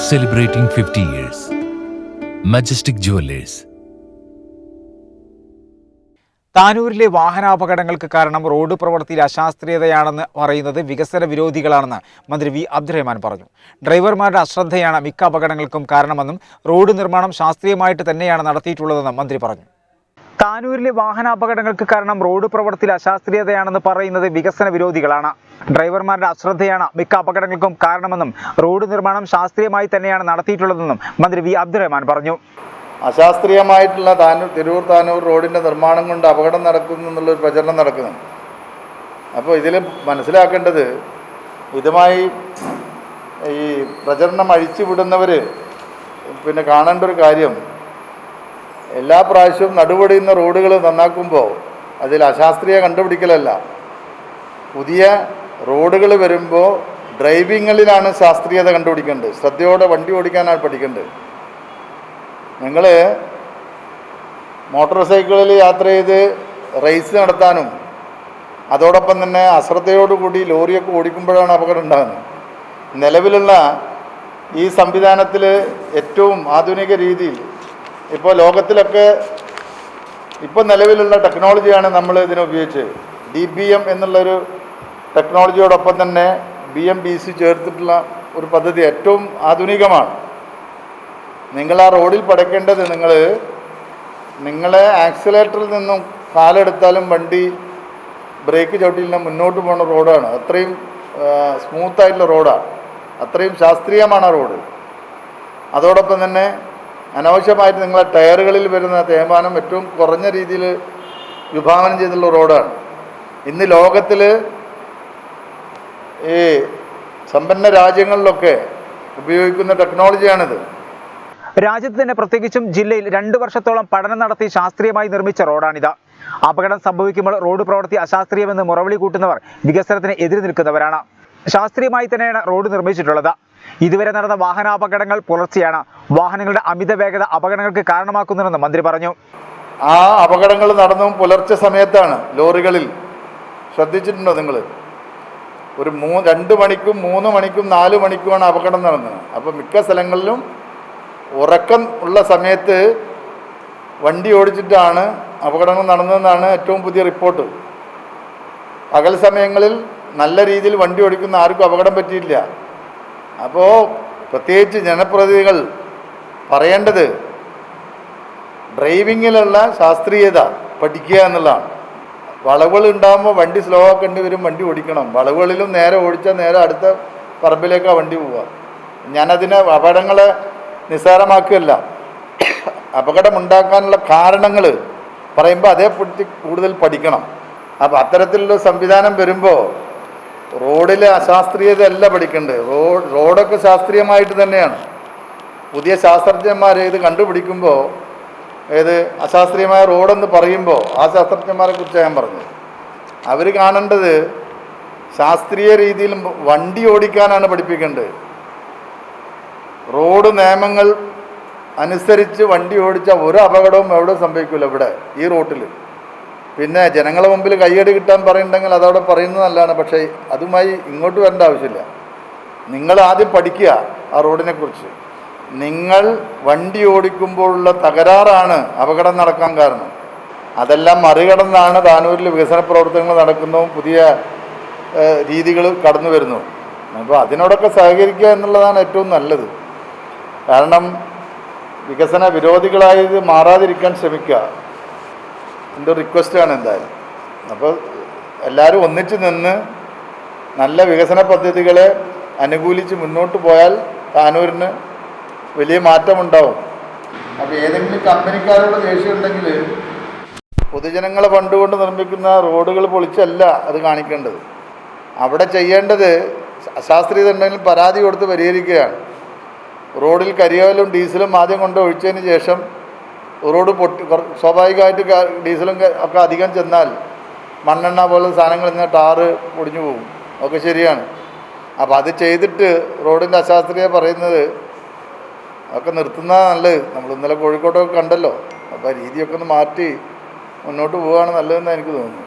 celebrating 50 years. Majestic Jewelers. താനൂരിലെ വാഹനാപകടങ്ങൾക്ക് കാരണം road പ്രവൃത്തിയിൽ അശാസ്ത്രീയതയാണെന്ന് പറയുന്നത് വികസന വിരോധികളാണെന്ന് മന്ത്രി വി അബ്ദുറഹ്മാൻ പറഞ്ഞു ഡ്രൈവർമാരുടെ അശ്രദ്ധയാണ് മിക്ക അപകടങ്ങൾക്കും കാരണമെന്നും റോഡ് നിർമ്മാണം ശാസ്ത്രീയമായിട്ട് തന്നെയാണ് നടത്തിയിട്ടുള്ളതെന്നും മന്ത്രി പറഞ്ഞു താനൂരിലെ വാഹനാപകടങ്ങൾക്ക് കാരണം റോഡ് പ്രവൃത്തിയിൽ അശാസ്ത്രീയതയാണെന്ന് പറയുന്നത് വികസന വിരോധികളാണ് ഡ്രൈവർമാരുടെ അശ്രദ്ധയാണ് മിക്ക അപകടങ്ങൾക്കും കാരണമെന്നും റോഡ് നിർമ്മാണം ശാസ്ത്രീയമായി തന്നെയാണ് നടത്തിയിട്ടുള്ളതെന്നും മന്ത്രി വി അബ്ദുറഹ്മാൻ പറഞ്ഞു. അശാസ്ത്രീയമായിട്ടുള്ള താനൂർ തിരൂർ താനൂർ റോഡിന്റെ നിർമ്മാണം കൊണ്ട് അപകടം നടക്കുന്നു എന്നുള്ളൊരു പ്രചരണം നടക്കുന്നു അപ്പോൾ ഇതിൽ മനസ്സിലാക്കേണ്ടത് ഇതുമായി ഈ പ്രചരണം അഴിച്ചു വിടുന്നവർ പിന്നെ കാണേണ്ട ഒരു കാര്യം എല്ലാ പ്രാവശ്യവും നടുപടിയുന്ന റോഡുകൾ നന്നാക്കുമ്പോൾ അതിൽ അശാസ്ത്രീയ കണ്ടുപിടിക്കലല്ല. പുതിയ റോഡുകൾ വരുമ്പോൾ ഡ്രൈവിങ്ങിലാണ് ശാസ്ത്രീയത കണ്ടുപിടിക്കേണ്ടത്. ശ്രദ്ധയോടെ വണ്ടി ഓടിക്കാനാണ് പഠിക്കേണ്ടത്. നിങ്ങൾ മോട്ടോർ സൈക്കിളിൽ യാത്ര ചെയ്ത് റേസ് നടത്താനും അതോടൊപ്പം തന്നെ അശ്രദ്ധയോടുകൂടി ലോറിയൊക്കെ ഓടിക്കുമ്പോഴാണ് അപകടം ഉണ്ടാകുന്നത്. നിലവിലുള്ള ഈ സംവിധാനത്തിൽ ഏറ്റവും ആധുനിക രീതിയിൽ ഇപ്പോൾ ലോകത്തിലൊക്കെ ഇപ്പോൾ നിലവിലുള്ള ടെക്നോളജിയാണ് നമ്മൾ ഇതിനുപയോഗിച്ച് ഡി ബി എം എന്നുള്ളൊരു ടെക്നോളജിയോടൊപ്പം തന്നെ ബി എം ബി സി ചേർത്തിട്ടുള്ള ഒരു പദ്ധതി ഏറ്റവും ആധുനികമാണ്. നിങ്ങൾ ആ റോഡിൽ പടക്കേണ്ടത് നിങ്ങൾ നിങ്ങളെ ആക്സിലേറ്ററിൽ നിന്നും കാലെടുത്താലും വണ്ടി ബ്രേക്ക് ചവിട്ടിയില്ല മുന്നോട്ട് പോകുന്ന റോഡാണ്. അത്രയും സ്മൂത്തായിട്ടുള്ള റോഡാണ്. അത്രയും ശാസ്ത്രീയമാണ് ആ റോഡ്. അതോടൊപ്പം തന്നെ അനാവശ്യമായിട്ട് നിങ്ങളെ ടയറുകളിൽ വരുന്ന തേയ്മാനം ഏറ്റവും കുറഞ്ഞ രീതിയിൽ വിഭാവനം ചെയ്തിട്ടുള്ള റോഡാണ്. ഇന്ന് ലോകത്തിൽ ഈ സമ്പന്ന രാജ്യങ്ങളിലൊക്കെ ഉപയോഗിക്കുന്ന ടെക്നോളജിയാണിത്. രാജ്യത്ത് തന്നെ പ്രത്യേകിച്ചും ജില്ലയിൽ രണ്ടു വർഷത്തോളം പഠനം നടത്തി ശാസ്ത്രീയമായി നിർമ്മിച്ച റോഡാണിത്. അപകടം സംഭവിക്കുമ്പോൾ റോഡ് പ്രവൃത്തി അശാസ്ത്രീയമെന്ന് മുറവിളി കൂട്ടുന്നവർ വികസനത്തിന് എതിര് നിൽക്കുന്നവരാണ്. ശാസ്ത്രീയമായി തന്നെയാണ് റോഡ് നിർമ്മിച്ചിട്ടുള്ളത്. ഇതുവരെ നടന്ന വാഹനാപകടങ്ങൾ പുലർച്ചെയാണ് വാഹനങ്ങളുടെ അമിത വേഗത അപകടങ്ങൾക്ക് കാരണമാക്കുന്നതെന്ന് മന്ത്രി പറഞ്ഞു. ആ അപകടങ്ങൾ നടന്നും പുലർച്ചെ സമയത്താണ് ലോറികളിൽ ശ്രദ്ധിച്ചിട്ടുണ്ടോ നിങ്ങൾ? ഒരു മൂ രണ്ട് മണിക്കും മൂന്ന് മണിക്കും നാല് മണിക്കുമാണ് അപകടം നടന്നത്. അപ്പോൾ മിക്ക സ്ഥലങ്ങളിലും ഉറക്കം ഉള്ള സമയത്ത് വണ്ടി ഓടിച്ചിട്ടാണ് അപകടങ്ങൾ നടന്നതെന്നാണ് ഏറ്റവും പുതിയ റിപ്പോർട്ട്. പകൽ സമയങ്ങളിൽ നല്ല രീതിയിൽ വണ്ടി ഓടിക്കുന്ന ആർക്കും അപകടം പറ്റിയില്ല. അപ്പോൾ പ്രത്യേകിച്ച് ജനപ്രതിനിധികൾ പറയേണ്ടത് ഡ്രൈവിങ്ങിലുള്ള ശാസ്ത്രീയത പഠിക്കുക എന്നുള്ളതാണ്. വളവുകൾ ഉണ്ടാകുമ്പോൾ വണ്ടി സ്ലോ ആക്കേണ്ടി വരും വണ്ടി ഓടിക്കണം. വളവുകളിലും നേരെ ഓടിച്ചാൽ നേരെ അടുത്ത പറമ്പിലേക്കാണ് വണ്ടി പോവുക ഞാനതിനെ അപകടങ്ങളെ നിസ്സാരമാക്കുകയല്ല. അപകടമുണ്ടാക്കാനുള്ള കാരണങ്ങൾ പറയുമ്പോൾ അതേപ്പറ്റി കൂടുതൽ പഠിക്കണം. അപ്പോൾ അത്തരത്തിലുള്ള സംവിധാനം വരുമ്പോൾ റോഡിലെ അശാസ്ത്രീയത അല്ല പഠിക്കേണ്ടത് റോഡ് റോഡൊക്കെ ശാസ്ത്രീയമായിട്ട് തന്നെയാണ്. പുതിയ ശാസ്ത്രജ്ഞന്മാരെ ഇത് കണ്ടുപിടിക്കുമ്പോൾ ഏത് അശാസ്ത്രീയമായ റോഡെന്ന് പറയുമ്പോൾ ആ ശാസ്ത്രജ്ഞന്മാരെ കുറിച്ച് ഞാൻ പറഞ്ഞത്. അവർ കാണേണ്ടത് ശാസ്ത്രീയ രീതിയിൽ വണ്ടി ഓടിക്കാനാണ് പഠിപ്പിക്കേണ്ടത്. റോഡ് നിയമങ്ങൾ അനുസരിച്ച് വണ്ടി ഓടിച്ച ഒരു അപകടവും എവിടെ സംഭവിക്കില്ല ഇവിടെ ഈ റോട്ടിൽ പിന്നെ ജനങ്ങളെ മുമ്പിൽ കൈയടി കിട്ടാൻ പറയുന്നുണ്ടെങ്കിൽ അതവിടെ പറയുന്നത് നല്ലതാണ് പക്ഷേ അതുമായി ഇങ്ങോട്ട് വരേണ്ട ആവശ്യമില്ല. നിങ്ങൾ ആദ്യം പഠിക്കുക ആ റോഡിനെ കുറിച്ച്. നിങ്ങൾ വണ്ടി ഓടിക്കുമ്പോഴുള്ള തകരാറാണ് അപകടം നടക്കാൻ കാരണം. അതെല്ലാം മറികടന്നാണ് താനൂരിൽ വികസന പ്രവർത്തനങ്ങൾ നടക്കുന്നതും പുതിയ രീതികൾ കടന്നു വരുന്നു അപ്പോൾ അതിനോടൊക്കെ സഹകരിക്കുക എന്നുള്ളതാണ് ഏറ്റവും നല്ലത്. കാരണം വികസന വിരോധികളായത് മാറാതിരിക്കാൻ ശ്രമിക്കുക. എന്റെ റിക്വസ്റ്റാണ് എന്തായാലും. അപ്പോൾ എല്ലാവരും ഒന്നിച്ച് നിന്ന് നല്ല വികസന പദ്ധതികളെ അനുകൂലിച്ച് മുന്നോട്ട് പോയാൽ താനൂരിന് വലിയ മാറ്റമുണ്ടാവും. അപ്പോൾ ഏതെങ്കിലും കമ്പനിക്കാരോട് ദേഷ്യം ഉണ്ടെങ്കിൽ പൊതുജനങ്ങളെ പണ്ടുകൊണ്ട് നിർമ്മിക്കുന്ന റോഡുകൾ പൊളിച്ചല്ല അത് കാണിക്കേണ്ടത്. അവിടെ ചെയ്യേണ്ടത് അശാസ്ത്രീയത ഉണ്ടെങ്കിൽ പരാതി കൊടുത്ത് പരിഹരിക്കുകയാണ്. റോഡിൽ കരിയോലും ഡീസലും ആദ്യം കൊണ്ട് ഒഴിച്ചതിന് ശേഷം റോഡ് പൊട്ടി സ്വാഭാവികമായിട്ട് ഡീസലും ഒക്കെ അധികം ചെന്നാൽ മണ്ണെണ്ണ പോലുള്ള സാധനങ്ങൾ ഇന്ന് ടാറ് പൊടിഞ്ഞു പോകും. ഒക്കെ ശരിയാണ്. അപ്പോൾ അത് ചെയ്തിട്ട് റോഡിന്റെ അശാസ്ത്രീയ പറയുന്നത് ഒക്കെ നിർത്തുന്നതാണ് നല്ലത്. നമ്മൾ ഇന്നലെ കോഴിക്കോട്ടൊക്കെ കണ്ടല്ലോ. അപ്പോൾ രീതിയൊക്കെ ഒന്ന് മാറ്റി മുന്നോട്ട് പോവുകയാണ് നല്ലതെന്ന് എനിക്ക് തോന്നുന്നു